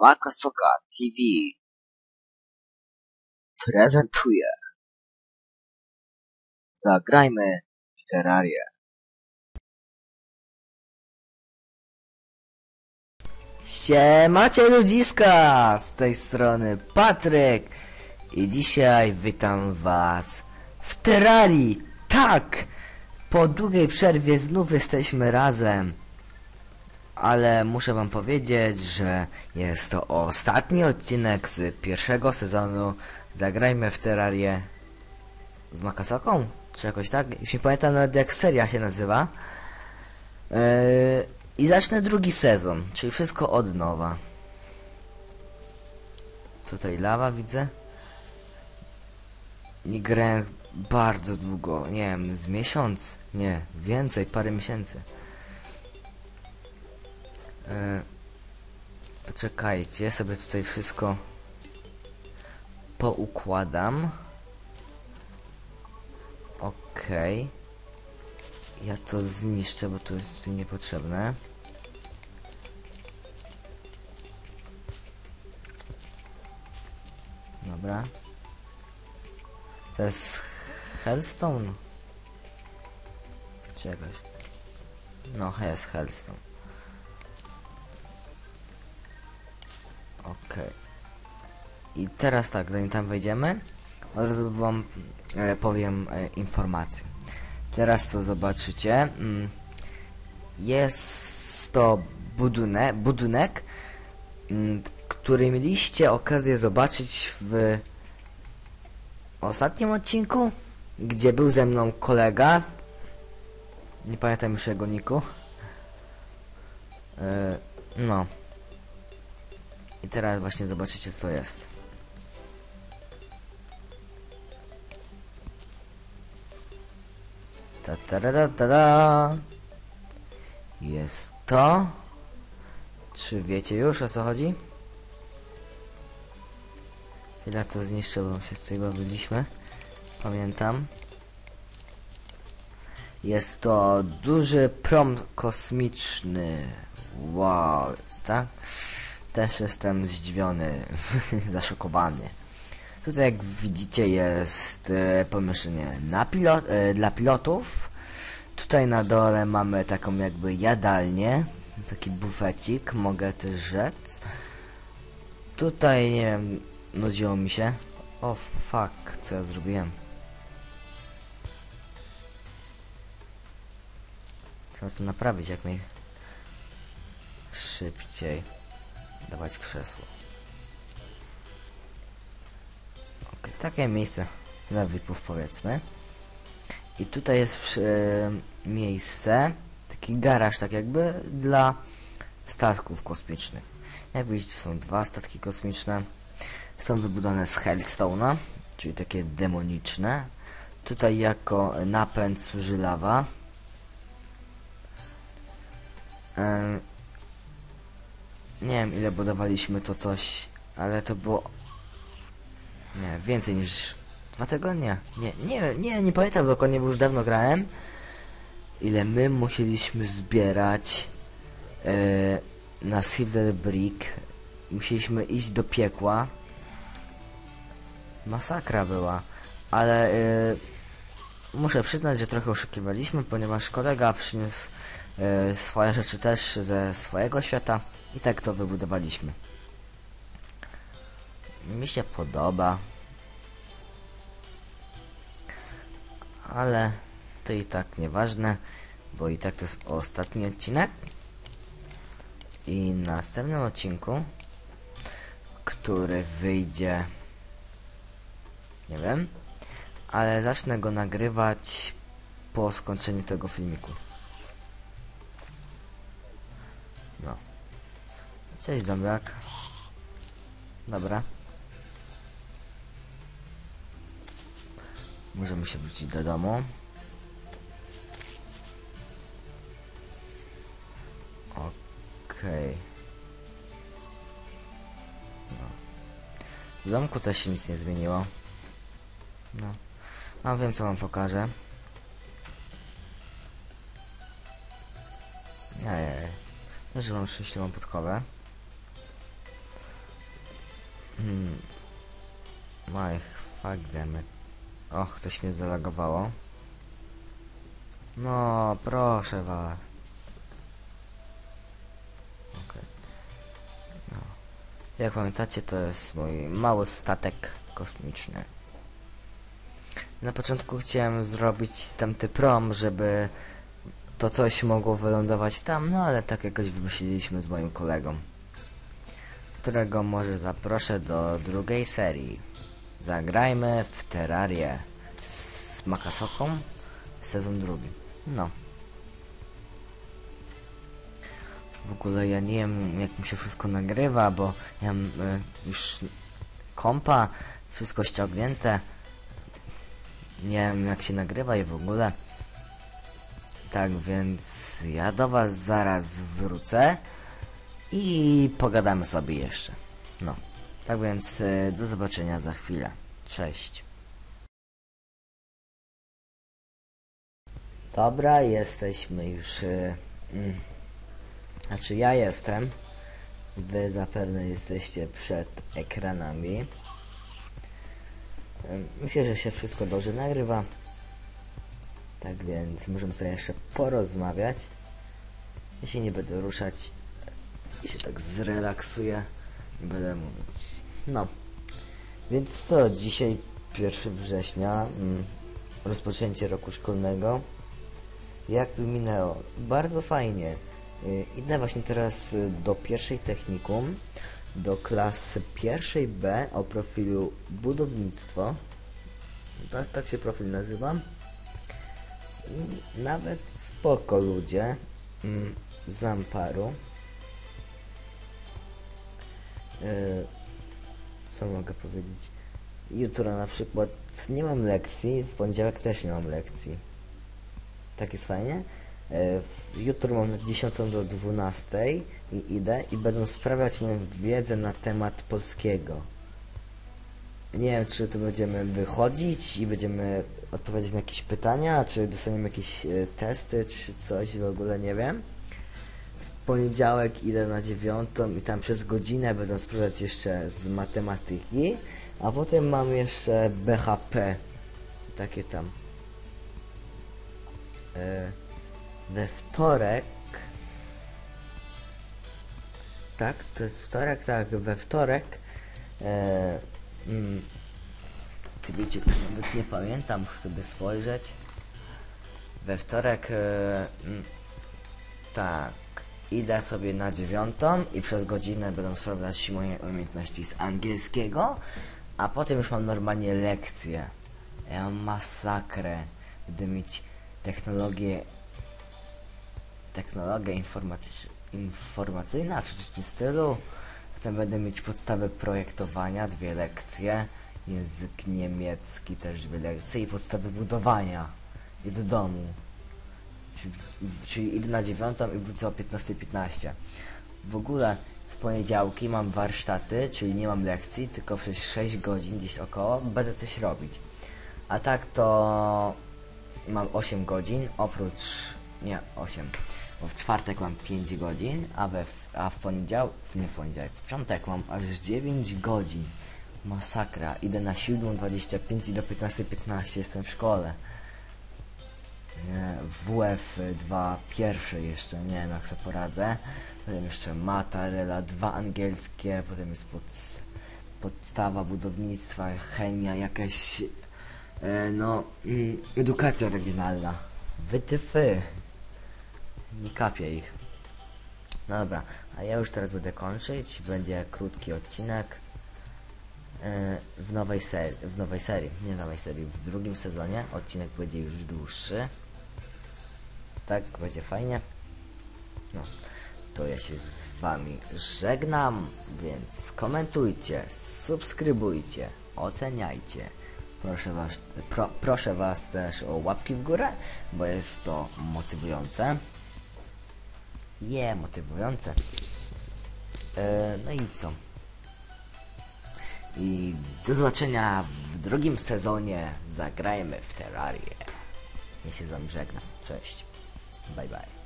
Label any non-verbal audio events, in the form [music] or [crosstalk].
Makasoka TV prezentuje Zagrajmy w Terrarię. Siemacie ludziska! Z tej strony Patryk i dzisiaj witam was w Terrarii. Tak! Po długiej przerwie znów jesteśmy razem. Ale muszę wam powiedzieć, że jest to ostatni odcinek z pierwszego sezonu Zagrajmy w Terrarię z Makasoką? Czy jakoś tak? Już nie pamiętam nawet jak seria się nazywa. Yy, I zacznę drugi sezon, czyli wszystko od nowa. Tutaj lawa widzę. Nie grałem bardzo długo, nie wiem, z miesiąc? Nie, więcej, parę miesięcy. Yy, poczekajcie, sobie tutaj wszystko poukładam. Okej. Ja to zniszczę, bo to jest niepotrzebne. Dobra. To jest Hellstone? Czy jakoś? No, jest Hellstone. Okej. I teraz tak, zanim tam wejdziemy, od razu wam e, powiem e, informację. Teraz co zobaczycie, mm, jest to budynek, budynek mm, który mieliście okazję zobaczyć w ostatnim odcinku, gdzie był ze mną kolega. Nie pamiętam już jego niku. E, no. I teraz właśnie zobaczycie co jest. Ta ta da da da da. Jest to. Czy wiecie już o co chodzi? Chwila to zniszczę, bo się tutaj bawiliśmy. Pamiętam. Jest to duży prom kosmiczny. Wow, tak? Też jestem zdziwiony, [laughs] zaszokowany. Tutaj jak widzicie jest e, pomieszczenie na pilot, e, dla pilotów. Tutaj na dole mamy taką jakby jadalnię. Taki bufecik, mogę też rzec. Tutaj nie wiem, nudziło mi się. O fuck, co ja zrobiłem? Trzeba to naprawić jak najszybciej. Dawać krzesło. Ok, takie miejsce dla VIPów powiedzmy. I tutaj jest miejsce, taki garaż tak jakby dla statków kosmicznych. Jak widzicie są dwa statki kosmiczne. Są wybudowane z Hellstone'a, czyli takie demoniczne. Tutaj jako napęd służy lawa. Nie wiem ile budowaliśmy to coś, ale to było... Nie, więcej niż dwa tygodnie. Nie, nie, nie, nie pamiętam dokładnie, bo już dawno grałem. Ile my musieliśmy zbierać e, na Silver Brick. Musieliśmy iść do piekła. Masakra była. Ale e, muszę przyznać, że trochę oszukiwaliśmy, ponieważ kolega przyniósł swoje rzeczy też ze swojego świata. I tak to wybudowaliśmy. Mi się podoba. Ale to i tak nieważne, bo i tak to jest ostatni odcinek. I na następnym odcinku, który wyjdzie, nie wiem, ale zacznę go nagrywać po skończeniu tego filmiku. No. Cześć zombiak. Dobra. Możemy się wrócić do domu. Okej. Okay. No. W domku też się nic nie zmieniło. No. A wiem co wam pokażę. Że mam szczęśliwą podkowę. Hmm. My fuck dammit. Och, coś mnie zalogowało. No, proszę was. Okej. No. Jak pamiętacie, to jest mój mały statek kosmiczny. Na początku chciałem zrobić tamty prom, żeby to coś mogło wylądować tam, no ale tak jakoś wymyśliliśmy z moim kolegą, którego może zaproszę do drugiej serii. Zagrajmy w Terrarię z Makasoką, sezon drugi. No. W ogóle ja nie wiem jak mi się wszystko nagrywa, bo ja mam y, już kompa, wszystko ściągnięte. Nie wiem jak się nagrywa i w ogóle. Tak więc ja do was zaraz wrócę i pogadamy sobie jeszcze. No. Tak więc y, do zobaczenia za chwilę. Cześć. Dobra, jesteśmy już. Y, mm, znaczy ja jestem. Wy zapewne jesteście przed ekranami. Y, Myślę, że się wszystko dobrze nagrywa. Tak więc możemy sobie jeszcze porozmawiać. Ja się nie będę ruszać. I się tak zrelaksuję. I będę mówić. No. Więc co, dzisiaj 1 września, mm, rozpoczęcie roku szkolnego. Jakby minęło? Bardzo fajnie. Y, Idę właśnie teraz y, do pierwszej technikum, do klasy pierwszej B o profilu budownictwo. Tak, tak się profil nazywa. Nawet spoko ludzie. Mm, Znam paru. Y, Co mogę powiedzieć? Jutro na przykład nie mam lekcji, w poniedziałek też nie mam lekcji. Tak jest fajnie. E, Jutro mam na 10 do 12 i idę i będą sprawiać moją wiedzę na temat polskiego. Nie wiem, czy tu będziemy wychodzić i będziemy odpowiadać na jakieś pytania, czy dostaniemy jakieś e, testy, czy coś, w ogóle nie wiem. W poniedziałek idę na dziewiątą i tam przez godzinę będą sprawdzać jeszcze z matematyki, a potem mam jeszcze BHP, takie tam. E, we wtorek. Tak, to jest wtorek, tak, we wtorek. E, mm, ty wiecie, nawet nie pamiętam, sobie spojrzeć. We wtorek, mm, tak, idę sobie na dziewiątą i przez godzinę będą sprawdzać moje umiejętności z angielskiego, a potem już mam normalnie lekcje. Ja mam masakrę. Będę mieć technologię technologia informatycz- informacyjna, czy coś w tym stylu. Potem będę mieć podstawę projektowania, dwie lekcje. Język niemiecki też dwie lekcje i podstawy budowania. I do domu. Czyli, czyli idę na dziewiątą i wrócę o 15.15. W ogóle w poniedziałki mam warsztaty, czyli nie mam lekcji, tylko przez 6 godzin gdzieś około będę coś robić. A tak to mam 8 godzin, oprócz... nie, 8. Bo w czwartek mam 5 godzin, a, we, a w poniedziałek, nie w poniedziałek, w piątek mam aż 9 godzin. Masakra. Idę na 7.25 i do 15.15 jestem w szkole. Nie, WF 2 pierwsze jeszcze, nie wiem jak sobie poradzę. Potem jeszcze Matarela, dwa angielskie, potem jest pod, podstawa budownictwa, chemia, jakaś e, no, mm, edukacja regionalna. Wytyfy. Nie kapię ich. No dobra, a ja już teraz będę kończyć. Będzie krótki odcinek. e, W nowej serii, w nowej serii, nie nowej serii, w drugim sezonie odcinek będzie już dłuższy. Tak, będzie fajnie. No, to ja się z wami żegnam, więc komentujcie, subskrybujcie, oceniajcie. Proszę was, pro, proszę was też o łapki w górę, bo jest to motywujące. Je, motywujące. E, no i co? I do zobaczenia w drugim sezonie Zagrajmy w Terrarię. Ja się z wami żegnam. Cześć. Bye bye.